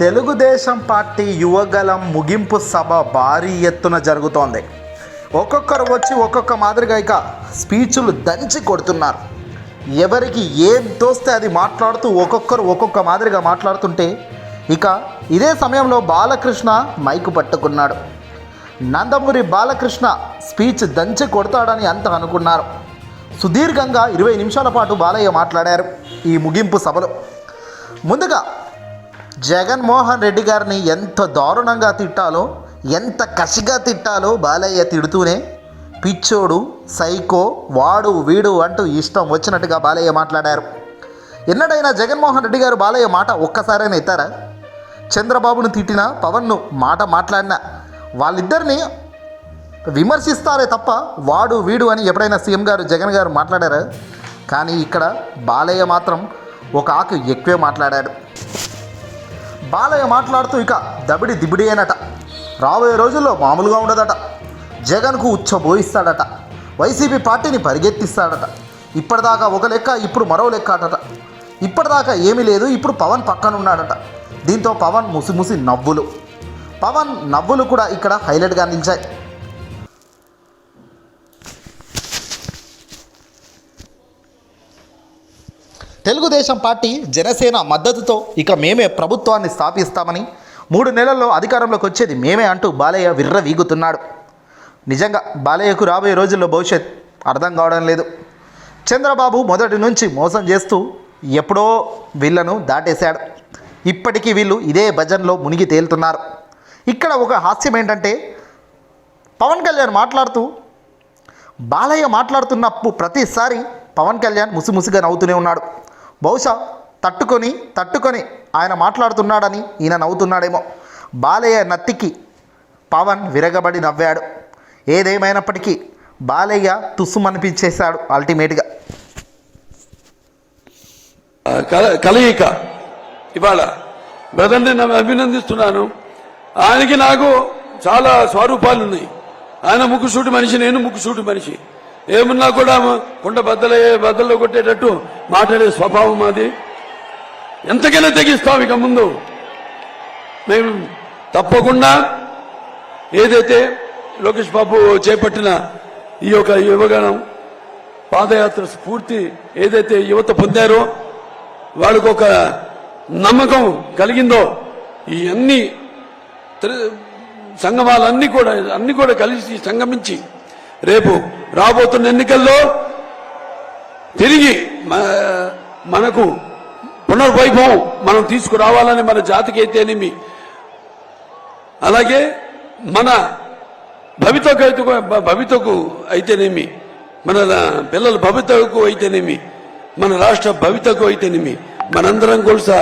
Telugu Desam party Yuvagalam ముగింపు సభ భారీ ఎత్తున జరుగుతోంది. ఒక్కొక్కరు వచ్చి ఒక్కొక్క మాదిరిగా ఇక స్పీచ్లు దంచి కొడుతున్నారు. ఎవరికి ఏం తోస్తే అది మాట్లాడుతూ ఒక్కొక్కరు ఒక్కొక్క మాదిరిగా మాట్లాడుతుంటే ఇక ఇదే సమయంలో బాలకృష్ణ మైకు పట్టుకున్నాడు. నందమూరి బాలకృష్ణ స్పీచ్ దంచి కొడతాడని అంత అనుకున్నారు. సుదీర్ఘంగా ఇరవై నిమిషాల పాటు బాలయ్య మాట్లాడారు ఈ ముగింపు సభలో. ముందుగా జగన్మోహన్ రెడ్డి గారిని ఎంత దారుణంగా తిట్టాలో ఎంత కసిగా తిట్టాలో బాలయ్య తిడుతూనే పిచ్చోడు సైకో వాడు వీడు అంటూ ఇష్టం వచ్చినట్టుగా బాలయ్య మాట్లాడారు. ఎన్నడైనా జగన్మోహన్ రెడ్డి గారు బాలయ్య మాట ఒక్కసారైనా ఎత్తారా? చంద్రబాబును తిట్టినా పవన్ను మాట మాట్లాడినా వాళ్ళిద్దరిని విమర్శిస్తారే తప్ప వాడు వీడు అని ఎప్పుడైనా సీఎం గారు జగన్ గారు మాట్లాడారా? కానీ ఇక్కడ బాలయ్య మాత్రం ఒక ఆకు ఎక్కువే మాట్లాడాడు బాలయ్య మాట్లాడుతూ ఇక దబిడి దిబిడి అయినట. రాబోయే రోజుల్లో మామూలుగా ఉండదట. జగన్కు ఉచ్చబోయిస్తాడట. వైసీపీ పార్టీని పరిగెత్తిస్తాడట. ఇప్పటిదాకా ఒక లెక్క ఇప్పుడు మరో లెక్క అటట. ఇప్పటిదాకా ఏమీ లేదు ఇప్పుడు పవన్ పక్కన ఉన్నాడట దీంతో పవన్ ముసి ముసి నవ్వులు. పవన్ నవ్వులు కూడా ఇక్కడ హైలైట్గా నిలిచాయి. తెలుగుదేశం పార్టీ జనసేన మద్దతుతో ఇక మేమే ప్రభుత్వాన్ని స్థాపిస్తామని మూడు నెలల్లో అధికారంలోకి వచ్చేది మేమే అంటూ బాలయ్య విర్ర వీగుతున్నాడు. నిజంగా బాలయ్యకు రాబోయే రోజుల్లో భవిష్యత్ అర్థం కావడం లేదు. చంద్రబాబు మొదటి నుంచి మోసం చేస్తూ ఎప్పుడో వీళ్ళను దాటేశాడు. ఇప్పటికీ వీళ్ళు ఇదే భజన్లో మునిగి తేలుతున్నారు. ఇక్కడ ఒక హాస్యం ఏంటంటే పవన్ కళ్యాణ్ మాట్లాడుతూ బాలయ్య మాట్లాడుతున్నప్పుడు ప్రతిసారి పవన్ కళ్యాణ్ ముసిముసిగా నవ్వుతూనే ఉన్నాడు. బహుశా తట్టుకొని తట్టుకొని ఆయన మాట్లాడుతున్నాడని ఈయన నవ్వుతున్నాడేమో. బాలయ్య నత్తికి పవన్ విరగబడి నవ్వాడు. ఏదేమైనప్పటికీ బాలయ్య తుస్సుమనిపించేశాడు అల్టిమేట్గా. కల- కలయిక. ఇవాళ బ్రదర్ని అభినందిస్తున్నాను. ఆయనకి నాకు చాలా స్వరూపాలు ఉన్నాయి ఆయన ముక్కుసూటి మనిషి నేను ముక్కుసూటి మనిషి. ఏమున్నా కూడా కుండ బద్దలే బద్దల్లో కొట్టేటట్టు మాట్లాడే స్వభావం అది ఎంతకైనా తెగిస్తాం ఇక ముందు. మేము తప్పకుండా ఏదైతే లోకేష్ బాబు చేపట్టిన ఈ యొక్క యువగణం పాదయాత్ర స్ఫూర్తి ఏదైతే యువత పొందారో వాళ్ళకు ఒక నమ్మకం కలిగిందో ఈ అన్ని త్రి- సంగమాలన్నీ కూడా అన్ని కూడా కలిసి సంగమించి రేపు రాబోతున్న ఎన్నికల్లో తిరిగి మనకు పునర్వైభవం మనం తీసుకురావాలని మన జాతికి అయితేనేమి. అలాగే మన భవితకు అయితే భవితకు అయితేనేమి మన పిల్లల భవితకు అయితేనేమి మన రాష్ట్ర భవితకు అయితేనేమి మనందరం కూడా